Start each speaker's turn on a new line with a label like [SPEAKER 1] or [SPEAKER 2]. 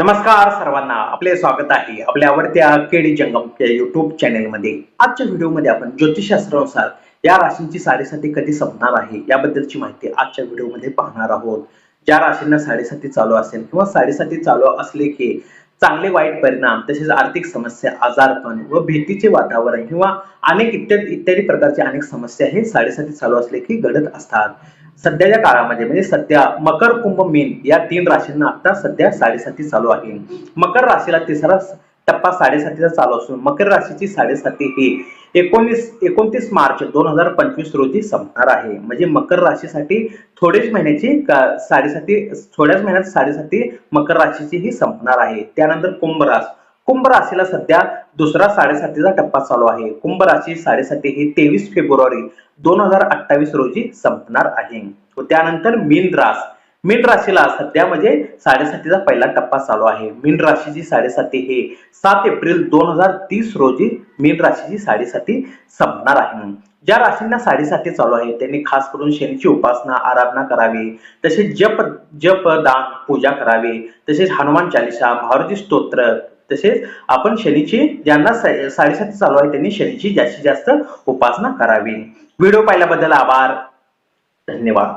[SPEAKER 1] नमस्कार सर्वांना आपले स्वागत आहे आपल्या आवडत्या केडी जंगम या युट्यूब चॅनेलमध्ये आजच्या व्हिडिओमध्ये आपण ज्योतिषशास्त्रानुसार या राशींची साडेसाती कधी संपणार आहे याबद्दलची माहिती आजच्या व्हिडिओमध्ये पाहणार आहोत. ज्या राशींना साडेसाती चालू असेल किंवा साडेसाती चालू असले की चांगले वाईट परिणाम तसेच आर्थिक समस्या आजारपण व भीतीचे वातावरण किंवा अनेक इत्यादी इत्यादी प्रकारचे अनेक समस्या हे साडेसाती चालू असले की घडत असतात. सध्याच्या काळामध्ये म्हणजे सध्या मकर कुंभ मीन या तीन राशींना आता सध्या साडेसाती चालू आहे. मकर राशीला तिसरा टप्पा साडेसातीचा चालू असून मकर राशीची साडेसाती ही एकोणीस एकोणतीस मार्च दोन हजार पंचवीस रोजी संपणार आहे. म्हणजे मकर राशीसाठी थोडेच महिन्याची साडेसाती थोड्याच महिन्यात साडेसाती मकर राशीची ही संपणार आहे. त्यानंतर कुंभ रास. कुंभ राशीला सध्या दुसरा साडेसातीचा टप्पा चालू आहे. कुंभ राशी साडेसाती ही तेवीस फेब्रुवारी दोन हजार अठ्ठावीस रोजी संपणार आहे. व त्यानंतर मीन रास. मीन राशीला सध्या म्हणजे साडेसातीचा पहिला टप्पा चालू आहे. मीन राशीची साडेसाती हे सात एप्रिल दोन हजार तीस रोजी मीन राशीची साडेसाती संपणार आहे. ज्या राशींना साडेसाती चालू आहे त्यांनी खास करून शनीची उपासना आराधना करावी. तसेच जप जप दान पूजा करावी. तसेच हनुमान चालिसा मारुती स्तोत्र तसेच आपण शनीची ज्यांना साडेसात चालू आहे त्यांनी शनीची जास्तीत जास्त उपासना करावी. व्हिडिओ पाहिल्याबद्दल आभार. धन्यवाद.